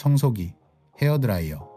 청소기, 헤어드라이어.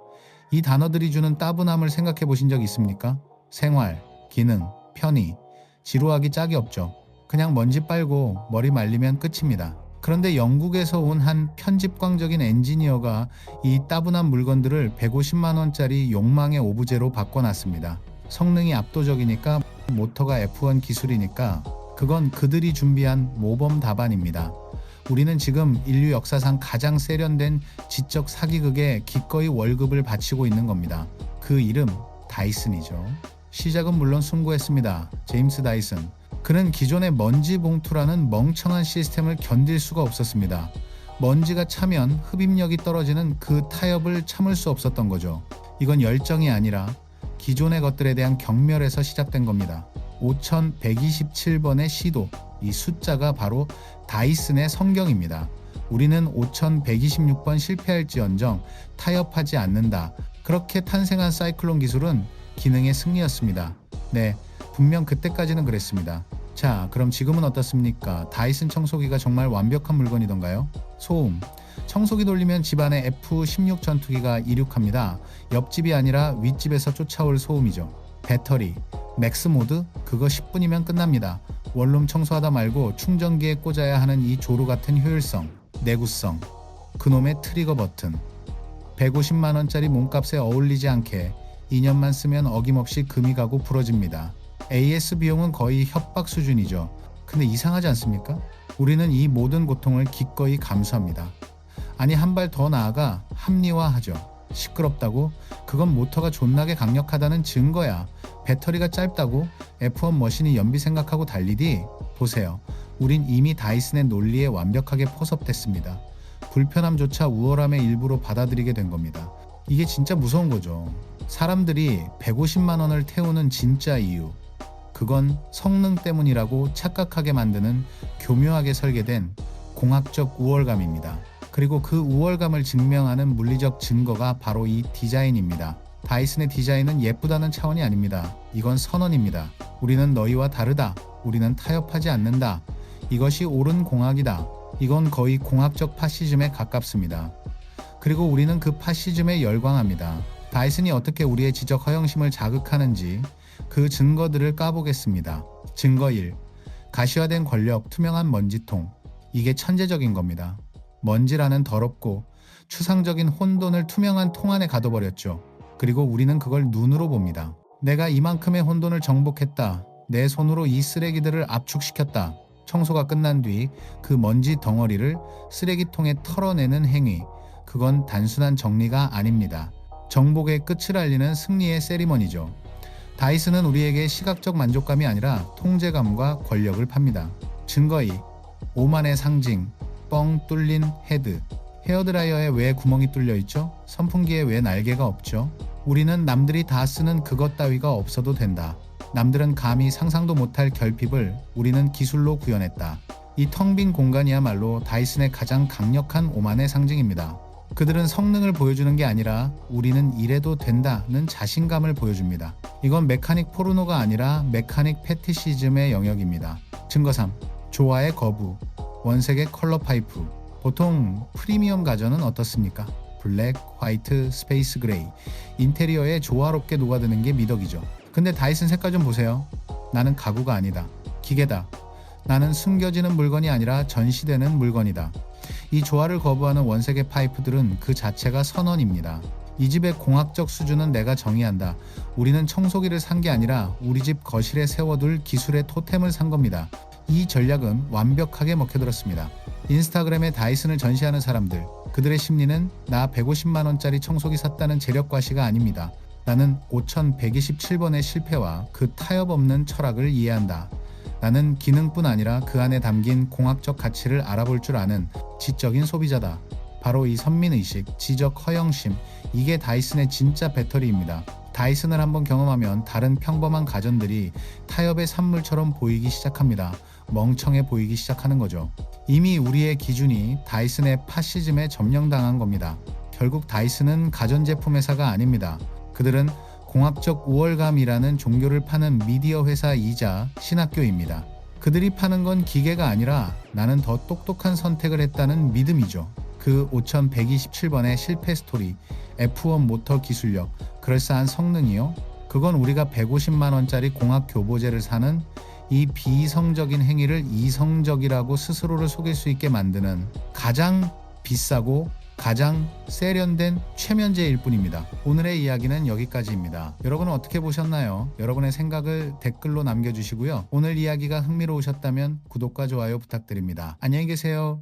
이 단어들이 주는 따분함을 생각해 보신 적 있습니까? 생활, 기능, 편의, 지루하기 짝이 없죠. 그냥 먼지 빨고 머리 말리면 끝입니다. 그런데 영국에서 온 한 편집광적인 엔지니어가 이 따분한 물건들을 150만 원짜리 욕망의 오브제로 바꿔놨습니다. 성능이 압도적이니까 모터가 F1 기술이니까 그건 그들이 준비한 모범 답안입니다. 우리는 지금 인류 역사상 가장 세련된 지적 사기극에 기꺼이 월급을 바치고 있는 겁니다. 그 이름 다이슨이죠. 시작은 물론 숭고했습니다. 제임스 다이슨. 그는 기존의 먼지 봉투라는 멍청한 시스템을 견딜 수가 없었습니다. 먼지가 차면 흡입력이 떨어지는 그 타협을 참을 수 없었던 거죠. 이건 열정이 아니라 기존의 것들에 대한 경멸에서 시작된 겁니다. 5127번의 시도, 이 숫자가 바로 다이슨의 성경입니다. 우리는 5126번 실패할지언정 타협하지 않는다. 그렇게 탄생한 사이클론 기술은 기능의 승리였습니다. 네, 분명 그때까지는 그랬습니다. 자, 그럼 지금은 어떻습니까? 다이슨 청소기가 정말 완벽한 물건이던가요? 소음. 청소기 돌리면 집안에 F-16 전투기가 이륙합니다. 옆집이 아니라 윗집에서 쫓아올 소음이죠. 배터리. 맥스 모드? 그거 10분이면 끝납니다. 원룸 청소하다 말고 충전기에 꽂아야 하는 이 조루 같은 효율성, 내구성, 그놈의 트리거 버튼. 150만원짜리 몸값에 어울리지 않게 2년만 쓰면 어김없이 금이 가고 부러집니다. AS 비용은 거의 협박 수준이죠. 근데 이상하지 않습니까? 우리는 이 모든 고통을 기꺼이 감수합니다. 아니 한 발 더 나아가 합리화하죠. 시끄럽다고? 그건 모터가 존나게 강력하다는 증거야. 배터리가 짧다고? F1 머신이 연비 생각하고 달리디? 보세요. 우린 이미 다이슨의 논리에 완벽하게 포섭됐습니다. 불편함조차 우월함의 일부로 받아들이게 된 겁니다. 이게 진짜 무서운 거죠. 사람들이 150만 원을 태우는 진짜 이유. 그건 성능 때문이라고 착각하게 만드는 교묘하게 설계된 공학적 우월감입니다. 그리고 그 우월감을 증명하는 물리적 증거가 바로 이 디자인입니다. 다이슨의 디자인은 예쁘다는 차원이 아닙니다. 이건 선언입니다. 우리는 너희와 다르다. 우리는 타협하지 않는다. 이것이 옳은 공학이다. 이건 거의 공학적 파시즘에 가깝습니다. 그리고 우리는 그 파시즘에 열광합니다. 다이슨이 어떻게 우리의 지적 허영심을 자극하는지 그 증거들을 까보겠습니다. 증거 1. 가시화된 권력, 투명한 먼지통. 이게 천재적인 겁니다. 먼지라는 더럽고 추상적인 혼돈을 투명한 통 안에 가둬버렸죠. 그리고 우리는 그걸 눈으로 봅니다. 내가 이만큼의 혼돈을 정복했다. 내 손으로 이 쓰레기들을 압축시켰다. 청소가 끝난 뒤 그 먼지 덩어리를 쓰레기통에 털어내는 행위. 그건 단순한 정리가 아닙니다. 정복의 끝을 알리는 승리의 세리머니죠. 다이슨은 우리에게 시각적 만족감이 아니라 통제감과 권력을 팝니다. 증거 2. 오만의 상징, 뻥 뚫린 헤드. 헤어드라이어에 왜 구멍이 뚫려 있죠? 선풍기에 왜 날개가 없죠? 우리는 남들이 다 쓰는 그것 따위가 없어도 된다. 남들은 감히 상상도 못할 결핍을 우리는 기술로 구현했다. 이 텅 빈 공간이야말로 다이슨의 가장 강력한 오만의 상징입니다. 그들은 성능을 보여주는 게 아니라 우리는 이래도 된다는 자신감을 보여줍니다. 이건 메카닉 포르노가 아니라 메카닉 패티시즘의 영역입니다. 증거 3. 조화의 거부. 원색의 컬러 파이프. 보통 프리미엄 가전은 어떻습니까? 블랙, 화이트, 스페이스 그레이. 인테리어에 조화롭게 녹아드는 게 미덕이죠. 근데 다이슨 색깔 좀 보세요. 나는 가구가 아니다. 기계다. 나는 숨겨지는 물건이 아니라 전시되는 물건이다. 이 조화를 거부하는 원색의 파이프들은 그 자체가 선언입니다. 이 집의 공학적 수준은 내가 정의한다. 우리는 청소기를 산 게 아니라 우리 집 거실에 세워둘 기술의 토템을 산 겁니다. 이 전략은 완벽하게 먹혀들었습니다. 인스타그램에 다이슨을 전시하는 사람들, 그들의 심리는 나 150만원짜리 청소기 샀다는 재력과시가 아닙니다. 나는 5127번의 실패와 그 타협 없는 철학을 이해한다. 나는 기능뿐 아니라 그 안에 담긴 공학적 가치를 알아볼 줄 아는 지적인 소비자다. 바로 이 선민의식, 지적 허영심, 이게 다이슨의 진짜 배터리입니다. 다이슨을 한번 경험하면 다른 평범한 가전들이 타협의 산물처럼 보이기 시작합니다. 멍청해 보이기 시작하는 거죠. 이미 우리의 기준이 다이슨의 파시즘에 점령당한 겁니다. 결국 다이슨은 가전제품 회사가 아닙니다. 그들은 공학적 우월감이라는 종교를 파는 미디어 회사이자 신학교입니다. 그들이 파는 건 기계가 아니라 나는 더 똑똑한 선택을 했다는 믿음이죠. 그 5127번의 실패 스토리, F1 모터 기술력, 그럴싸한 성능이요? 그건 우리가 150만 원짜리 공학 교보제를 사는 이 비이성적인 행위를 이성적이라고 스스로를 속일 수 있게 만드는 가장 비싸고 가장 세련된 최면제일 뿐입니다. 오늘의 이야기는 여기까지입니다. 여러분은 어떻게 보셨나요? 여러분의 생각을 댓글로 남겨주시고요. 오늘 이야기가 흥미로우셨다면 구독과 좋아요 부탁드립니다. 안녕히 계세요.